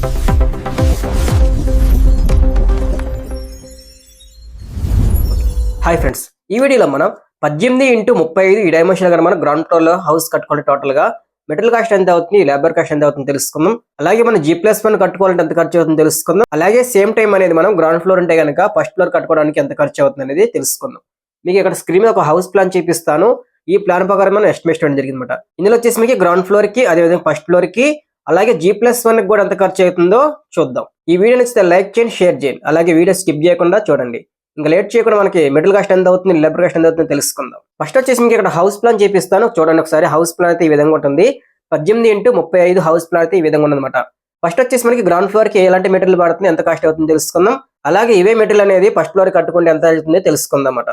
Hi friends ఈ వీడియోలో మనం పద్దెనిమిది ఇంటూ ముప్పై ఐదు ఈ డైమెన్షన్ మనం గ్రౌండ్ ఫ్లోర్లో హౌస్ కట్టుకోవాలి టోటల్గా. మెటల్ కాస్ట్ ఎంత అవుతుంది లేబర్ కాస్ట్ ఎంత అవుతుంది తెలుసుకుందాం. అలాగే మనం జీ ప్లస్ వన్ కట్టుకోవాలంటే ఎంత ఖర్చు అవుతుంది తెలుసుకుందాం. అలాగే సేమ్ టైం అనేది మనం గ్రౌండ్ ఫ్లోర్ ఉంటే కనుక ఫస్ట్ ఫ్లోర్ కట్టుకోవడానికి ఎంత ఖర్చు అవుతుంది అనేది తెలుసుకుందాం. మీకు ఇక్కడ స్క్రీన్ మీద ఒక హౌస్ ప్లాన్ చూపిస్తాను. ఈ ప్లాన్ ప్రకారం మనం ఎస్టిమేట్ చేయడం జరిగిందనమాట ఇందులో వచ్చేసి మీకు గ్రౌండ్ ఫ్లోర్కి అదేవిధంగా ఫస్ట్ ఫ్లోర్కి అలాగే జీ ప్లస్ వన్కి కూడా ఎంత ఖర్చు అవుతుందో చూద్దాం. ఈ వీడియో నచ్చితే లైక్ చేయండి షేర్ చేయండి. అలాగే వీడియో స్కిప్ చేయకుండా చూడండి. ఇంకా లేట్ చేయకుండా మనకి మిడిల్ కాస్ట్ ఎంత అవుతుంది లేబర్ కాస్ట్ ఎంత అవుతుంది తెలుసుకుందాం. ఫస్ట్ వచ్చేసి మీకు ఇక్కడ హౌస్ ప్లాన్ చేపిస్తాను. చూడండి ఒకసారి హౌస్ ప్లాన్ అయితే ఈ విధంగా ఉంటుంది. పద్దెనిమిది ఇంటూ ముప్పై ఐదు హౌస్ ప్లాన్ అయితే ఈ విధంగా ఉందన్నమాట. ఫస్ట్ వచ్చేసి మనకి గ్రౌండ్ ఫ్లోర్కి ఎలాంటి మెటీరియల్ పడుతుంది ఎంత కాస్ట్ అవుతుంది తెలుసుకుందాం. అలాగే ఇవే మెటీరియల్ అనేది ఫస్ట్ ఫ్లోర్ కట్టుకుంటే ఎంత అవుతుంది తెలుసుకుందాం అన్నమాట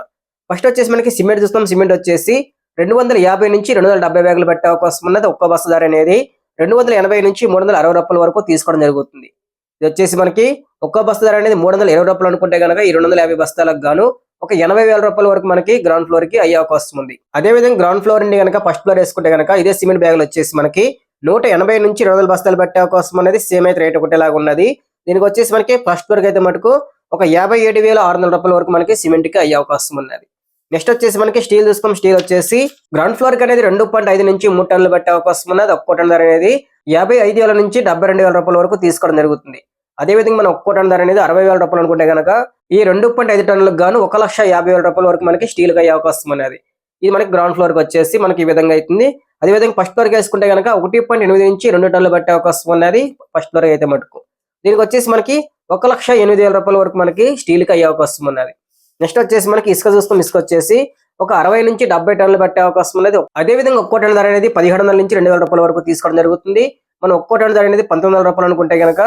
ఫస్ట్ వచ్చేసి మనకి సిమెంట్ చూస్తాం. సిమెంట్ వచ్చేసి రెండు వందల యాభై నుంచి రెండు వందల డెబ్బై బ్యాగులు పెట్టే అవకాశం ఉన్నది. ఒక్క బస్సు ధర అనేది రెండు వందల ఎనభై నుంచి మూడు వందల అరవై రూపాయల వరకు తీసుకోవడం జరుగుతుంది. ఇది వచ్చేసి మనకి ఒక్క బస్తా ధర అనేది మూడు వందల ఇరవై రూపాయలు అనుకుంటే కనుక ఈ రెండు వందల యాభై బస్తాలకు గాను ఒక ఎనభై వేల రూపాయల వరకు మనకి గ్రౌండ్ ఫ్లోర్కి అయ్యే అవకాశం ఉంది. అదే విధంగా గ్రౌండ్ ఫ్లోర్ నుండి కనుక ఫస్ట్ ఫ్లోర్ వేసుకుంటే కనుక ఇదే సిమెంట్ బ్యాగులు వచ్చేసి మనకి నూట ఎనభై నుంచి రెండు వందల బస్తాలు పెట్టే అవకాశం అనేది సేమ్ అయితే రేట్ ఒకటేలాగా ఉన్నది. దీనికి వచ్చేసి మనకి ఫస్ట్ ఫ్లోర్ అయితే మటుకు ఒక యాభై ఏడు వేల ఆరు వందల రూపాయల వరకు మనకి సిమెంట్కి అయ్యే అవకాశం ఉన్నది. నెక్స్ట్ వచ్చేసి మనకి స్టీల్ చూస్తాం స్టీల్ వచ్చేసి గ్రౌండ్ ఫ్లోర్కి అనేది రెండు పాయింట్ ఐదు నుంచి మూడు టన్నులు పెట్టే అవకాశం ఉన్నది. ఒక్కో టన్ ధర అనేది యాభై ఐదు వేల నుంచి డెబ్బై రెండు వేల రూపాయల వరకు తీసుకోవడం జరుగుతుంది. అదే విధంగా మనం ఒక్కో టన్ ధర అనేది అరవై వేల రూపాయలు అనుకుంటే కనుక ఈ రెండు పాయింట్ ఐదు టన్నులకు గాను ఒక లక్ష యాభై వేల రూపాయల వరకు మనకి స్టీల్ అయ్యే అవకాశం అనేది ఇది మనకి గ్రౌండ్ ఫ్లోర్కి వచ్చేసి మనకి ఈ విధంగా అవుతుంది. అదే విధంగా ఫస్ట్ ఫ్లోర్కి వేసుకుంటే కనుక ఒకటి పాయింట్ ఎనిమిది నుంచి రెండు టన్నులు పెట్టే అవకాశం ఉన్నది ఫస్ట్ ఫ్లోర్ అయితే మటుకు. దీనికి వచ్చేసి మనకి ఒక లక్ష ఎనిమిది వేల రూపాయల వరకు మనకి స్టీల్కి అయ్యే అవకాశం ఉన్నది. నెక్స్ట్ వచ్చేసి మనకి ఇసుక చూస్తాం. ఇసుక వచ్చేసి ఒక అరవై నుంచి డెబ్బై టన్నులు పెట్టే అవకాశం ఉన్నది. అదే విధంగా ఒక్కో టన్ ధర అనేది పదిహేడు వందల నుంచి రెండు వేల రూపాయల వరకు తీసుకోవడం జరుగుతుంది. మనం ఒక్కో టన్ ధర అనేది పంతొమ్మిది వందల రూపాయలు అనుకుంటే కనుక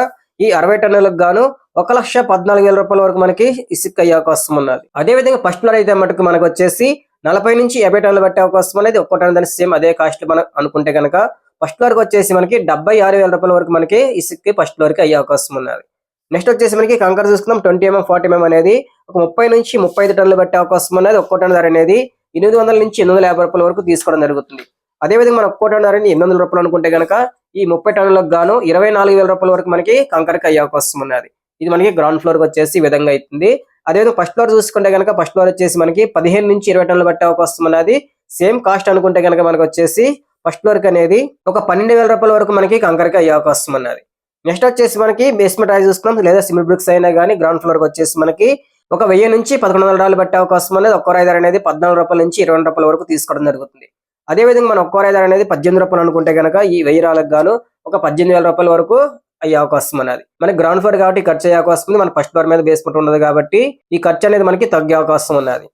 ఈ అరవై టన్నులకు గాను ఒక లక్ష పద్నాలుగు వేల రూపాయల వరకు మనకి ఇసుక అయ్యే అవకాశం ఉన్నది. అదే విధంగా ఫస్ట్ ఫ్లోర్ అయితే మటుకు మనకు వచ్చేసి నలభై నుంచి యాభై టన్నులు పెట్టే అవకాశం అనేది ఒక్కో టన్ ధర సేమ్ అదే కాస్ట్ మనం అనుకుంటే కనుక ఫస్ట్ ఫ్లోర్కి వచ్చేసి మనకి డెబ్బై ఆరు వేల రూపాయల వరకు మనకి ఇసుక్కి ఫస్ట్ ఫ్లోర్కి అయ్యే అవకాశం ఉన్నది. నెక్స్ట్ వచ్చేసి మనకి కంకర చూసుకుందాం. ట్వంటీ ఎంఎం ఫార్టీ ఎంఎం అనేది ఒక ముప్పై నుంచి ముప్పై ఐదు టన్నులు పెట్టే అవకాశం అనేది ఒక్కో టన్ ధర అనేది ఎనిమిది వందల నుంచి ఎనిమిది వందల యాభై రూపాయల వరకు తీసుకోవడం జరుగుతుంది. అదేవిధంగా మనం ఒక్కో టన్ ధరని ఎనిమిది వందల రూపాయలు అనుకుంటే కనుక ఈ ముప్పై టన్నులకు గాను ఇరవై నాలుగు వేల రూపాయల వరకు మనకి కంకరకి అయ్యే అవకాశం ఉన్నది. ఇది మనకి గ్రౌండ్ ఫ్లోర్కి వచ్చేసి ఈ విధంగా అవుతుంది. అదేవిధంగా ఫస్ట్ ఫ్లోర్ చూసుకుంటే కనుక ఫస్ట్ ఫ్లోర్ వచ్చేసి మనకి పదిహేను నుంచి ఇరవై టన్నులు పెట్టే అవకాశం ఉన్నది. సేమ్ కాస్ట్ అనుకుంటే కనుక మనకి వచ్చేసి ఫస్ట్ ఫ్లోర్కి అనేది ఒక పన్నెండు వేల రూపాయల వరకు మనకి కంకరకి అయ్యే అవకాశం ఉన్నది. నెక్స్ట్ వచ్చేసి మనకి బేస్మెంట్ రైజ్ చూసుకున్నాం. లేదా సిమెంట్ బ్రిక్స్ అయినా కానీ గ్రౌండ్ ఫ్లోర్కి వచ్చేసి మనకి ఒక వెయ్యి నుంచి పదకొండు వందల డాలర్లు పెట్టే అవకాశం అనేది ఒక్కో రైదర్ అనేది పద్నాలుగు రూపాయల నుంచి ఇరవై రూపాయల వరకు తీసుకోవడం జరుగుతుంది. అదే విధంగా మనం ఒక్కో రైదర్ అనేది పద్దెనిమిది రూపాయలు అనుకుంటే కనుక ఈ వెయ్యి రాళ్ళకు గాను ఒక పద్దెనిమిది వేల రూపాయల వరకు అయ్యే అవకాశం అనేది. మనకి గ్రౌండ్ ఫ్లోర్ కాబట్టి ఖర్చు అయ్యే అవకాశం ఉంది. మన ఫస్ట్ ఫ్లోర్ మీద బేస్మెంట్ ఉండదు కాబట్టి ఈ ఖర్చు అనేది మనకి తగ్గే అవకాశం ఉన్నది.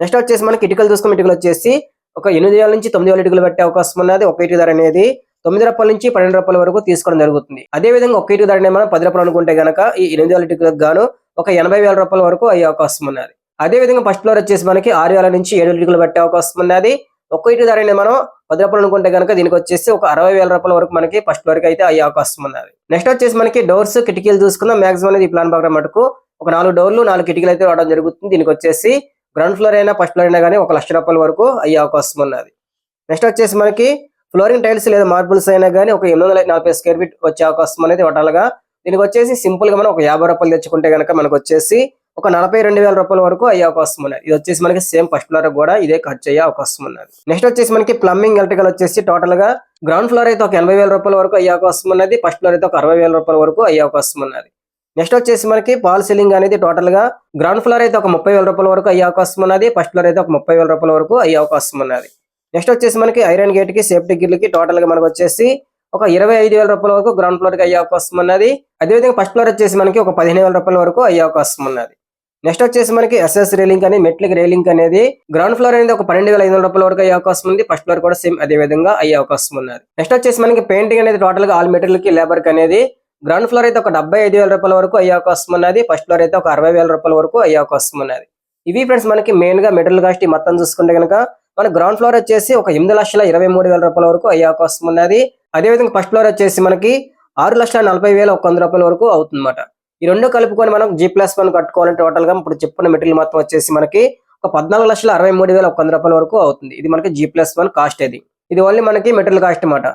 నెక్స్ట్ వచ్చేసి మనకి ఇటుకలు చూసుకున్న ఇటుకలు వచ్చేసి ఒక ఎనిమిది వేల నుంచి తొమ్మిది వేల ఇటుకలు పెట్టే అవకాశం ఉన్నది. ఒక ఇటు ధర అనేది తొమ్మిది రూపాయల నుంచి పన్నెండు రూపాయల వరకు తీసుకోవడం జరుగుతుంది. అదే విధంగా ఒక ఇటు ధర మనం పది రూపాయలు అనుకుంటే గనక ఈ ఎనిమిది వేల ఇటుకలకు గాను ఒక ఎనభై వేల రూపాయల వరకు అయ్యే అవకాశం ఉన్నది. అదే విధంగా ఫస్ట్ ఫ్లోర్ వచ్చేసి మనకి ఆరు వేల నుంచి ఏడు ఇటుకలు పెట్టే అవకాశం ఉన్నది. ఒక్క ఇటు ధర మనం పది రూపాయలు అనుకుంటే కనుక దీనికి వచ్చేసి ఒక అరవై వేల రూపాయల వరకు మనకి ఫస్ట్ ఫ్లోర్కి అయితే అయ్యే అవకాశం ఉన్నది. నెక్స్ట్ వచ్చేసి మనకి డోర్స్ కిటికీలు చూసుకుందాం. మాక్సిమం అనేది ఈ ప్లాన్ ప్రకారం మటుకు ఒక నాలుగు డోర్లు నాలుగు కిటికీలు అయితే రావడం జరుగుతుంది. దీనికి వచ్చేసి గ్రౌండ్ ఫ్లోర్ అయినా ఫస్ట్ ఫ్లోర్ అయినా కానీ ఒక లక్ష రూపాయల వరకు అయ్యే అవకాశం ఉన్నది. నెక్స్ట్ వచ్చేసి మనకి ఫ్లోరింగ్ టైల్స్ లేదా మార్బుల్స్ అయినా కానీ ఒక ఎనిమిది వందల నలభై స్క్వేర్ ఫీట్ వచ్చే అవకాశం అనేది టోటల్గా దీనికి వచ్చేసి సింపుల్గా మనం ఒక యాభై రూపాయలు తెచ్చుకుంటే కనుక మనకు వచ్చేసి ఒక నలభై రెండు వేల రూపాయల వరకు అయ్యే అవకాశం ఉన్నది. ఇది వచ్చేసి మనకి సేమ్ ఫస్ట్ ఫ్లోర్ కూడా ఇదే ఖర్చు అయ్యే అవకాశం ఉన్నది. నెక్స్ట్ వచ్చేసి మనకి ప్లంబింగ్ ఎలక్ట్రికల్ వచ్చేసి టోటల్గా గ్రౌండ్ ఫ్లోర్ అయితే ఒక ఎనభై వేల రూపాయల వరకు అయ్యే అవకాశం ఉన్నది. ఫస్ట్ ఫ్లోర్ అయితే ఒక అరవై వేల రూపాయల వరకు అయ్యే అవకాశం ఉన్నది. నెక్స్ట్ వచ్చేసి మనకి పాల్ సీలింగ్ అనేది టోటల్గా గ్రౌండ్ ఫ్లోర్ అయితే ఒక ముప్పై వేల రూపాయల వరకు అయ్యే అవకాశం ఉన్నది. ఫస్ట్ ఫ్లోర్ అయితే ఒక ముప్పై వేల రూపాయల వరకు అయ్యే అవకాశం ఉన్నది. నెక్స్ట్ వచ్చేసి మనకి ఐరన్ గేట్కి సేఫ్టీ గిర్లకి టోటల్గా మనకు వచ్చేసి ఒక ఇరవై ఐదు వేల రూపాయల వరకు గ్రౌండ్ ఫ్లోర్కి అయ్యే అవకాశం ఉన్నది. అదేవిధంగా ఫస్ట్ ఫ్లోర్ వచ్చేసి మనకి ఒక పదిహేను వేల రూపాయల వరకు అయ్యే అవకాశం ఉన్నది. నెక్స్ట్ వచ్చేసి మనకి ఎస్ఎస్ రేలింగ్ అనేది మెట్లకి రైలింగ్ అనేది గ్రౌండ్ ఫ్లోర్ అనేది ఒక పన్నెండు వేల ఐదు వందల రూపాయల వరకు అయ్యే అవకాశం ఉంది. ఫస్ట్ ఫ్లోర్ కూడా సేమ్ అదే విధంగా అయ్యే అవకాశం ఉన్నది. నెక్స్ట్ వచ్చేసి మనకి పెయింటింగ్ అనేది టోటల్గా ఆల్ మెటీరియల్కి లేబర్కి అనేది గ్రౌండ్ ఫ్లోర్ అయితే ఒక డెబ్బై ఐదు వేల రూపాయల వరకు అయ్యే అవకాశం ఉన్నది. ఫస్ట్ ఫ్లోర్ అయితే ఒక అరవై వేల రూపాయల వరకు అయ్యే అవకాశం ఉన్నది. ఇవి ఫ్రెండ్స్ మనకి మెయిన్గా మెటీరియల్ కాస్ట్ మొత్తం చూసుకుంటే కనుక మన గ్రౌండ్ ఫ్లోర్ వచ్చేసి ఒక ఎనిమిది లక్షల ఇరవై మూడు వేల రూపాయల వరకు అయ్యే అవకాశం ఉన్నది. అదేవిధంగా ఫస్ట్ ఫ్లోర్ వచ్చేసి మనకి ఆరు లక్షల నలభై వేల ఒక వంద రూపాయల వరకు అవుతుందన్నమాట. ఈ రెండు కలుపుకొని మనం జీ ప్లస్ వన్ కట్టుకోవాలంటే టోటల్గా ఇప్పుడు చెప్పుకున్న మెటీరియల్ మొత్తం వచ్చేసి మనకి ఒక పద్నాలుగు లక్షల అరవై మూడు వేల ఒక వంద రూపాయల వరకు అవుతుంది. ఇది మనకి జీ ప్లస్ వన్ కాస్ట్ ఇది. ఇది ఓన్లీ మనకి మెటీరియల్ కాస్ట్ అన్నమాట.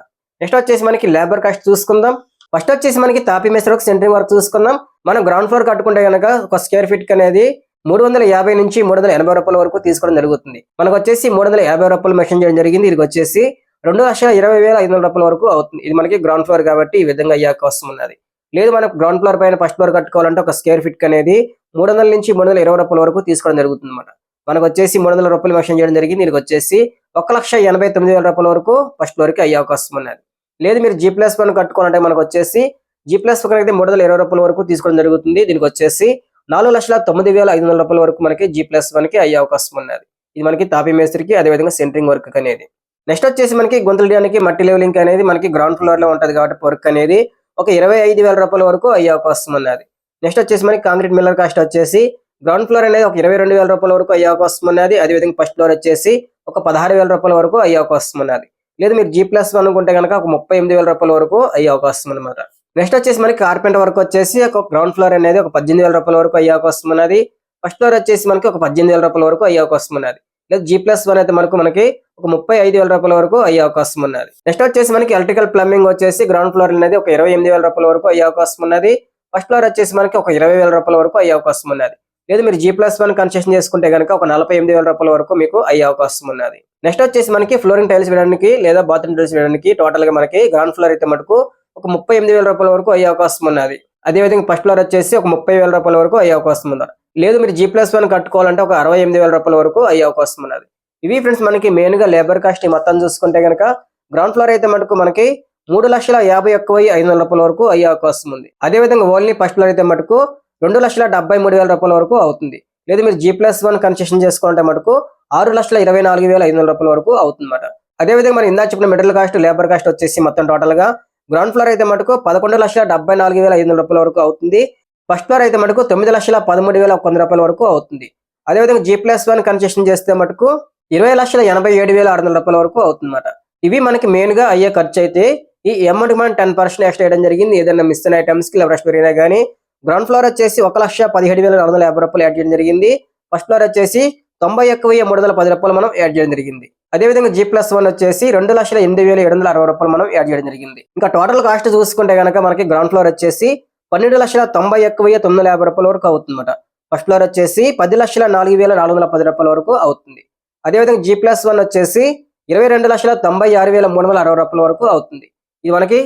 నెక్స్ట్ వచ్చేసి మనకి లేబర్ కాస్ట్ చూసుకుందాం. ఫస్ట్ వచ్చేసి మనకి తాపీ మెస్ వర్క్ సెంటరింగ్ వర్క్ చూసుకుందాం. మనం గ్రౌండ్ ఫ్లోర్ కట్టుకుంటే కనుక ఒక స్క్వేర్ ఫీట్ అనేది మూడు వందల యాభై నుంచి మూడు వందల ఎనభై రూపాయల వరకు తీసుకోవడం జరుగుతుంది. మనకు వచ్చేసి మూడు వందల యాభై రూపాయలు మెషిన్ చేయడం జరిగింది. ఇది వచ్చేసి రెండు లక్షల ఇరవై వేల ఐదు వందల రూపాయల వరకు అవుతుంది. ఇది మనకి గ్రౌండ్ ఫ్లోర్ కాబట్టి ఈ విధంగా అయ్యే అవకాశం ఉన్నది. లేదు మనకు గ్రౌండ్ ఫ్లోర్ పైన ఫస్ట్ ఫ్లోర్ కట్టుకోవాలంటే ఒక స్క్వేర్ ఫీట్ అనేది మూడు వందల నుంచి మూడు వందల ఇరవై రూపాయల వరకు తీసుకోవడం జరుగుతుంది అనమాట మనకు వచ్చేసి మూడు వందల రూపాయలు మెషిన్ చేయడం జరిగింది. దీనికి వచ్చేసి ఒక లక్ష ఎనభై తొమ్మిది వేల రూపాయల వరకు ఫస్ట్ ఫ్లోర్కి అయ్యే అవకాశం ఉన్నది. లేదు మీరు జీ ప్లస్ వన్ కట్టుకోవాలంటే మనకు వచ్చేసి జీ ప్లస్ వన్ అయితే మూడు వందల ఇరవై రూపాయల వరకు తీసుకోవడం జరుగుతుంది. దీనికి వచ్చేసి నాలుగు లక్షల తొమ్మిది వేల ఐదు వందల రూపాయల వరకు మనకి జీ ప్లస్ వన్కి అయ్యే అవకాశం ఉన్నది. ఇది మనకి తాపీ మేస్త్రికి అదేవిధంగా సెంటరింగ్ వర్క్ అనేది నెక్స్ట్ వచ్చేసి మనకి గొంతులడానికి మట్టి లెవెలింగ్ అనేది మనకి గ్రౌండ్ ఫ్లోర్లో ఉంటది కాబట్టి వర్క్ అనేది ఒక ఇరవై ఐదు వేల రూపాయల వరకు అయ్యే అవకాశం ఉన్నది. నెక్స్ట్ వచ్చేసి మనకి కాంక్రీట్ మిల్లర్ కాస్ట్ వచ్చేసి గ్రౌండ్ ఫ్లోర్ అనేది ఒక ఇరవై రెండు వేల రూపాయల వరకు అయ్యే అవకాశం ఉన్నది. అదేవిధంగా ఫస్ట్ ఫ్లోర్ వచ్చేసి ఒక పదహారు వేల రూపాయల వరకు అయ్యే అవకాశం ఉన్నది. లేదు మీరు జీ ప్లస్ వన్ అనుకుంటే కనుక ఒక ముప్పై ఎనిమిది వేల రూపాయల వరకు అయ్యే అవకాశం అనమాట నెక్స్ట్ వచ్చేసి మనకి కార్పెంటర్ వర్క్ వచ్చేసి ఒక గ్రౌండ్ ఫ్లోర్ అనేది ఒక పద్దెనిమిది వేల రూపాయల వరకు అయ్యే అవకాశం ఉన్నది. ఫస్ట్ ఫ్లోర్ వచ్చేసి మనకి ఒక పద్దెనిమిది వేల రూపాయల వరకు అయ్యే అవకాశం ఉన్నది. లేదు జీ ప్లస్ వన్ అయితే మనకు మనకి ఒక ముప్పై ఐదు వేల రూపాయల వరకు అయ్యే అవకాశం ఉన్నది. నెక్స్ట్ వచ్చేసి మనకి ఎలక్ట్రికల్ ప్లంబింగ్ వచ్చేసి గ్రౌండ్ ఫ్లోర్ అనేది ఒక ఇరవై ఎనిమిది వేల రూపాయల వరకు అయ్యే అవకాశం ఉన్నది. ఫస్ట్ ఫ్లోర్ వచ్చేసి మనకి ఒక ఇరవై వేల రూపాయల వరకు అయ్యే అవకాశం ఉన్నది. లేదు మీరు జీ ప్లస్ వన్ కన్సెషన్ చేసుకుంటే కనుక ఒక నలభై ఎనిమిది వేల రూపాయల వరకు మీకు అయ్యే అవకాశం ఉన్నది. నెక్స్ట్ వచ్చేసి మనకి ఫ్లోరింగ్ టైల్స్ వేయడానికి లేదా బాత్రూమ్ టైల్స్ వేయడానికి టోటల్గా మనకి గ్రౌండ్ ఫ్లోర్ అయితే మటుకు ఒక ముప్పై ఎనిమిది వేల రూపాయల వరకు అయ్యే అవకాశం ఉన్నది. అదేవిధంగా ఫస్ట్ ఫ్లోర్ వచ్చేసి ఒక ముప్పై వేల రూపాయల వరకు అయ్యే అవకాశం ఉంది లేదు మీరు జీ ప్లస్ వన్ కట్టుకోవాలంటే ఒక అరవై ఎనిమిది వేల రూపాయల వరకు అయ్యే అవకాశం ఉన్నది. ఇవి ఫ్రెండ్స్ మనకి మెయిన్గా లేబర్ కాస్ట్ ఈ మొత్తం చూసుకుంటే కనుక గ్రౌండ్ ఫ్లోర్ అయితే మటుకు మనకి మూడు లక్షల యాభై ఒక్క వెయ్యి ఐదు వందల రూపాయల వరకు అయ్యే అవకాశం ఉంది. అదేవిధంగా ఓన్లీ ఫస్ట్ ఫ్లోర్ అయితే మటుకు రెండు లక్షల డెబ్బై మూడు వేల రూపాయల వరకు అవుతుంది. లేదు మీరు జీ ప్లస్ వన్ కన్సెషన్ చేసుకుంటే మటుకు ఆరు లక్షల ఇరవై నాలుగు వేల ఐదు వందల రూపాయల వరకు అవుతుందన్నమాట. అదేవిధంగా మనం ఇందా చెప్పిన మెటీరియల్ కాస్ట్ లేబర్ కాస్ట్ వచ్చేసి మొత్తం టోటల్గా గ్రౌండ్ ఫ్లోర్ అయితే మటుకు పదకొండు లక్షల డెబ్బై నాలుగు వేల ఐదు వందల రూపాయల వరకు అవుతుంది. ఫస్ట్ ఫ్లోర్ అయితే మటుకు తొమ్మిది లక్షల పదమూడు వేల వంద రూపాయల వరకు అవుతుంది. అదేవిధంగా జీ ప్లస్ వన్ కన్సెషన్ చేస్తే మటుకు ఇరవై లక్షల ఎనభై ఏడు వేల ఆరు వందల రూపాయల వరకు అవుతుందన్నమాట. ఇవి మనకి మెయిన్గా అయ్యే ఖర్చు అయితే ఈ అమౌంట్ మనం టెన్ పర్సెంట్ ఎక్స్ట్రా వేయడం జరిగింది. ఏదైనా మిస్ అయిన ఐటమ్స్కి లెవరెస్ట్ పెరిగినా కానీ గ్రౌండ్ ఫ్లోర్ వచ్చేసి ఒక లక్ష పదిహేడు వేల నాలుగు వందల యాభై రూపాయలు యాడ్ చేయడం జరిగింది. ఫస్ట్ ఫ్లోర్ వచ్చేసి తొంభై ఒక్క వెయ్యి మూడు వందల పది రూపాయలు మనం యాడ్ చేయడం జరిగింది. అదేవిధంగా జీ ప్లస్ వన్ వచ్చేసి రెండు లక్షల ఎనిమిది వేల ఏడు వందల అరవై రూపాయలు మనం యాడ్ చేయడం జరిగింది. ఇంకా టోటల్ కాస్ట్ చూసుకుంటే కనుక మనకి గ్రౌండ్ ఫ్లోర్ వచ్చేసి పన్నెండు లక్షల తొంభై ఒక్క వెయ్యి తొమ్మిది వందల యాభై రూపాయల వరకు అవుతుందన్నమాట. ఫస్ట్ ఫ్లోర్ వచ్చేసి పది లక్షల నాలుగు వేల నాలుగు వందల పది రూపాయల వరకు అవుతుంది. అదేవిధంగా జీ ప్లస్ వన్ వచ్చేసి ఇరవై రెండు లక్షల తొంభై ఆరు వేల మూడు వందల అరవై రూపాయల వరకు అవుతుంది. ఇది మనకి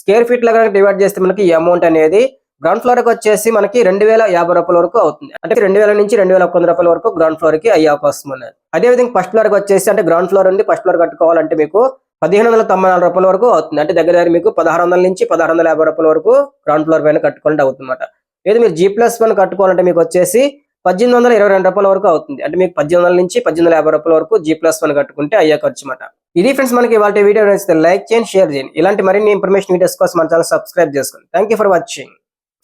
స్క్వేర్ ఫీట్లో కనుక డివైడ్ చేస్తే మనకి ఈ అమౌంట్ అనేది గ్రౌండ్ ఫ్లోర్కి వచ్చేసి మనకి రెండు వేల యాభై రూపాయల వరకు అవుతుంది. అంటే రెండు వేల నుంచి రెండు వేల ఒక్క వంద రూపాయల వరకు గ్రౌండ్ ఫ్లోర్కి అయ్యే అవకాశం ఉన్నది. అదేవిధంగా ఫస్ట్ ఫ్లోర్కి వచ్చేసి అంటే గ్రౌండ్ ఫ్లోర్ ఉంది. ఫస్ట్ ఫ్లోర్ కట్టుకోవాలంటే మీకు పదిహేను వందల తొంభై నాలుగు రూపాయల వరకు అవుతుంది. అంటే దగ్గర దగ్గర మీకు పదహారు వందల నుంచి పదహారు వందల యాభై రూపాయల వరకు గ్రౌండ్ ఫ్లోర్ పైన కట్టుకోవాలంటే అవుతుంది అనమాట లేదు మీరు జీ ప్లస్ వన్ కట్టుకోవాలంటే మీకు వచ్చేసి పద్దెనిమిది వందల ఇరవై రెండు రూపాయల వరకు అవుతుంది. అంటే మీకు పద్దెనిమిది వందల నుంచి పద్దెనిమిది వందల యాభై రూపాయల వరకు జీ ప్లస్ వన్ కట్టుకుంటే అయ్యే ఖర్చు అన్నమాట. ఇది ఫ్రెండ్స్ మనకి ఇవాళ వీడియో నచ్చితే లైక్ చేయండి షేర్ చేయండి. ఇలాంటి మరిన్ని ఇన్ఫర్మేషన్ వీడియోస్ కోసం మన ఛానల్ సబ్స్క్రైబ్ చేసుకోండి. Thank you for watching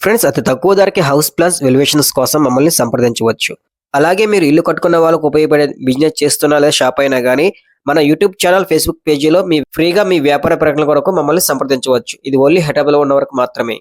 friends అతి తక్కువ ధరకి హౌస్ ప్లస్ వెల్యువేషన్స్ కోసం మమ్మల్ని సంప్రదించవచ్చు. అలాగే మీరు ఇల్లు కట్టుకున్న వాళ్ళకు ఉపయోగపడే బిజినెస్ చేస్తున్నా లేదా షాప్ అయినా కానీ మన యూట్యూబ్ ఛానల్ ఫేస్బుక్ పేజీలో మీ ఫ్రీగా మీ వ్యాపార ప్రకటన కొరకు మమ్మల్ని సంప్రదించవచ్చు. ఇది ఓన్లీ హెటబుల్ ఉన్న వరకు మాత్రమే.